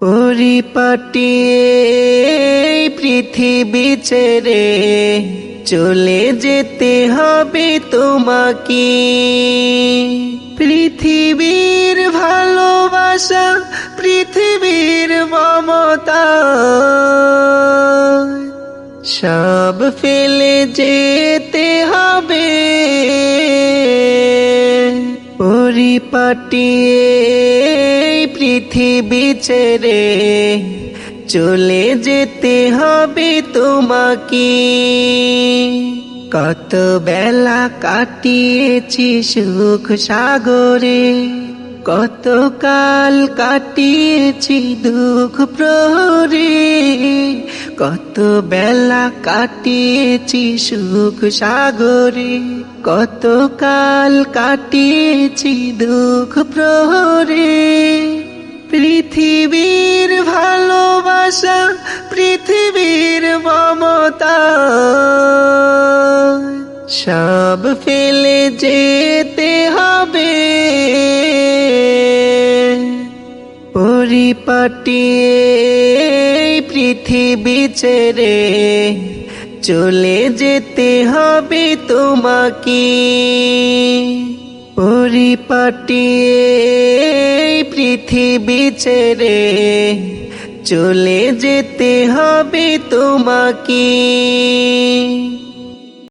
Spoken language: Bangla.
পরিপাটিয়ে পৃথিবী ছেড়ে চলে যেতে হবে তোমাকে। পৃথিবীর ভালোবাসা, পৃথিবীর মমতা, সব ফেলে যেতে হবে। পরিপাটিয়ে পৃথিবী ছেড়ে চলে যেতে হবে তোমাকে। কত বেলা কাটিয়েছি সুখ সাগরে, কত কাল কাটিয়েছি দুঃখ প্রহরে, কত বেলা কাটিয়েছি সুখ সাগরে, কত কাল কাটিয়েছি দুঃখ প্রহরে। পৃথিবীর মমতা। সব ফেলে যেতে হবে। পরিপাটিয়ে পৃথিবী ছেড়ে চলে যেতে হবে তোমাকে। পরিপাটিয়ে পৃথিবী ছেড়ে চলে যেতে হবে তোমাকে।